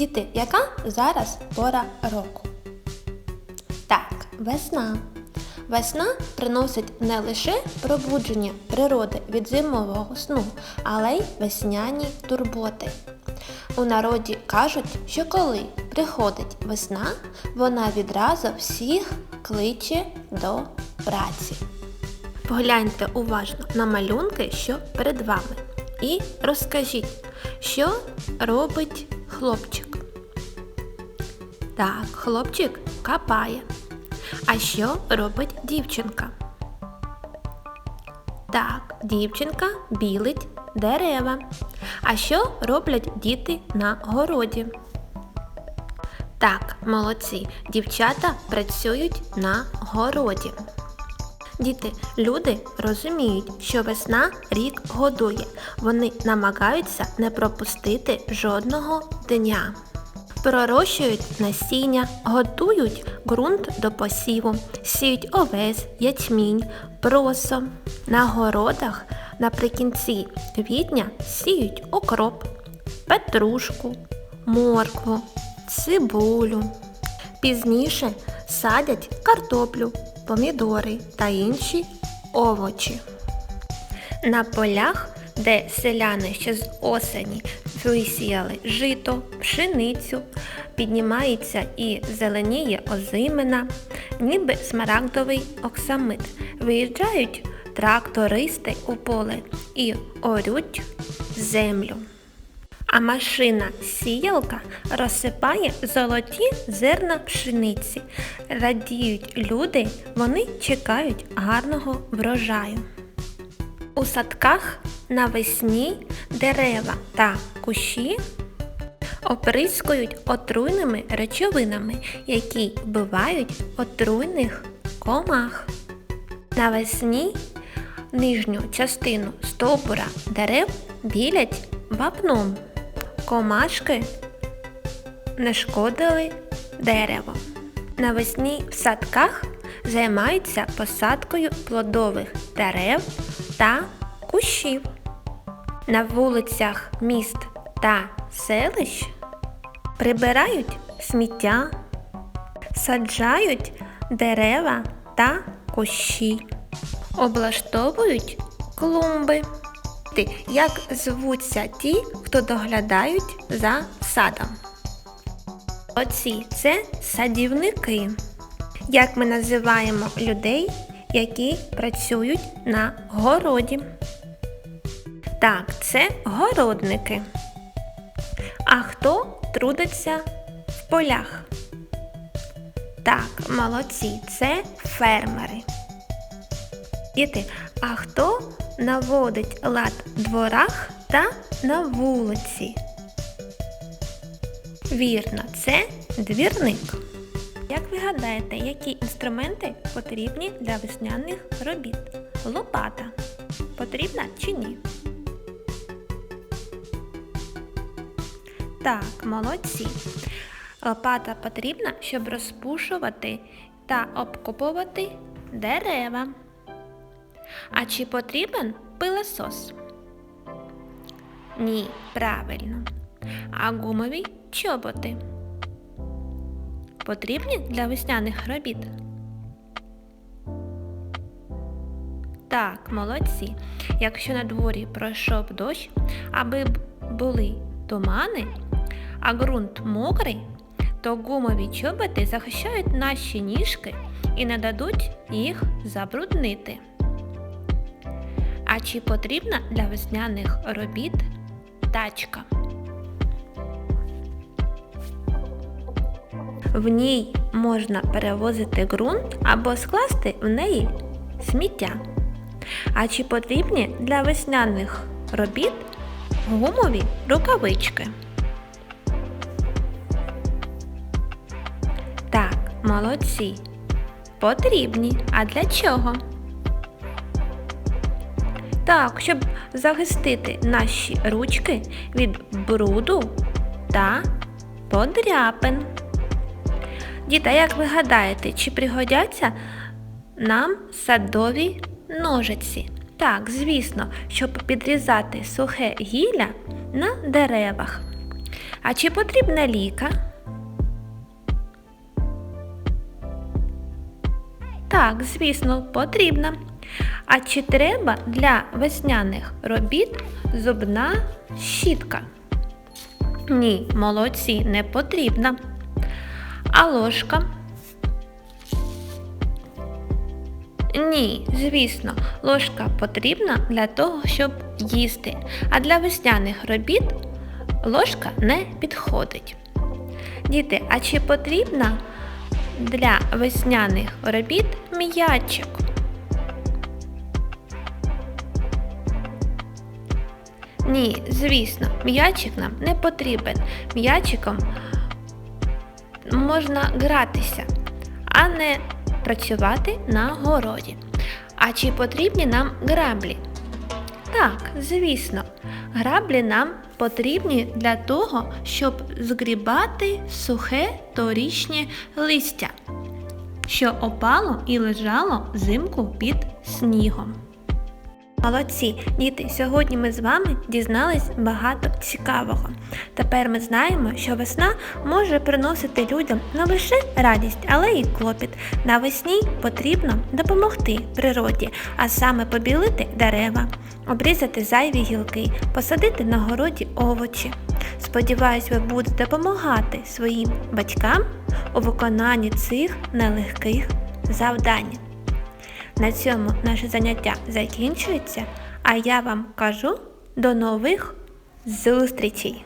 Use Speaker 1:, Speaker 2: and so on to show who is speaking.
Speaker 1: Діти, яка зараз пора року? Так, весна. Весна приносить не лише пробудження природи від зимового сну, але й весняні турботи. У народі кажуть, що коли приходить весна, вона відразу всіх кличе до праці. Погляньте уважно на малюнки, що перед вами, і розкажіть, що робить хлопчик. Так, хлопчик копає. А що робить дівчинка? Так, дівчинка білить дерева. А що роблять діти на городі? Так, молодці, дівчата працюють на городі. Діти, люди розуміють, що весна рік годує. Вони намагаються не пропустити жодного дня. Пророщують насіння, готують ґрунт до посіву, сіють овес, ячмінь, просо. На городах наприкінці квітня сіють окроп, петрушку, моркву, цибулю. Пізніше садять картоплю, помідори та інші овочі. На полях, де селяни ще з осені висіяли жито, пшеницю, піднімається і зеленіє озимина, ніби смарагдовий оксамит. Виїжджають трактористи у поле і орють землю. А машина сіялка розсипає золоті зерна пшениці. Радіють люди, вони чекають гарного врожаю. У садках навесні дерева та кущі оприскують отруйними речовинами, які вбивають отруйних комах. Навесні нижню частину стовбура дерев білять вапном. Комашки не шкодили дерево. Навесні в садках займаються посадкою плодових дерев та кущів. На вулицях міст та селищ прибирають сміття, саджають дерева та кущі, облаштовують клумби. Як звуться ті, хто доглядають за садом? Оці це садівники. Як ми називаємо людей, які працюють на городі? Так, це городники. А хто трудиться в полях? Так, молодці, це фермери. Діти, а хто наводить лад в дворах та на вулиці? Вірно, це двірник. Як ви гадаєте, які інструменти потрібні для весняних робіт? Лопата. Потрібна чи ні? Так, молодці. Лопата потрібна, щоб розпушувати та обкопувати дерева. А чи потрібен пилосос? Ні, правильно. А гумові чоботи? Потрібні для весняних робіт? Так, молодці. Якщо на дворі пройшов дощ, аби були тумани, а ґрунт мокрий, то гумові чоботи захищають наші ніжки і не дадуть їх забруднити. А чи потрібна для весняних робіт тачка? В ній можна перевозити ґрунт або скласти в неї сміття. А чи потрібні для весняних робіт гумові рукавички? Молодці. Потрібні. А для чого? Так, щоб захистити наші ручки від бруду та подряпин. Діти, як ви гадаєте, чи пригодяться нам садові ножиці? Так, звісно, щоб підрізати сухе гілля на деревах. А чи потрібна ліка? Так, звісно, потрібна. А чи треба для весняних робіт зубна щітка? Ні, молодці, не потрібна. А ложка? Ні, звісно, ложка потрібна для того, щоб їсти. А для весняних робіт ложка не підходить. Діти, а чи потрібна для весняних робіт м'ячик? Ні, звісно, м'ячик нам не потрібен. М'ячиком можна гратися, а не працювати на городі. А чи потрібні нам граблі? Так, звісно, граблі нам потрібні для того, щоб згрібати сухе торічнє листя, що опало і лежало взимку під снігом. Молодці, діти, сьогодні ми з вами дізнались багато цікавого. Тепер ми знаємо, що весна може приносити людям не лише радість, але й клопіт. Навесні потрібно допомогти природі, а саме побілити дерева, обрізати зайві гілки, посадити на городі овочі. Сподіваюсь, ви будете допомагати своїм батькам у виконанні цих нелегких завдань. На цьому наше заняття закінчується, а я вам кажу до нових зустрічей!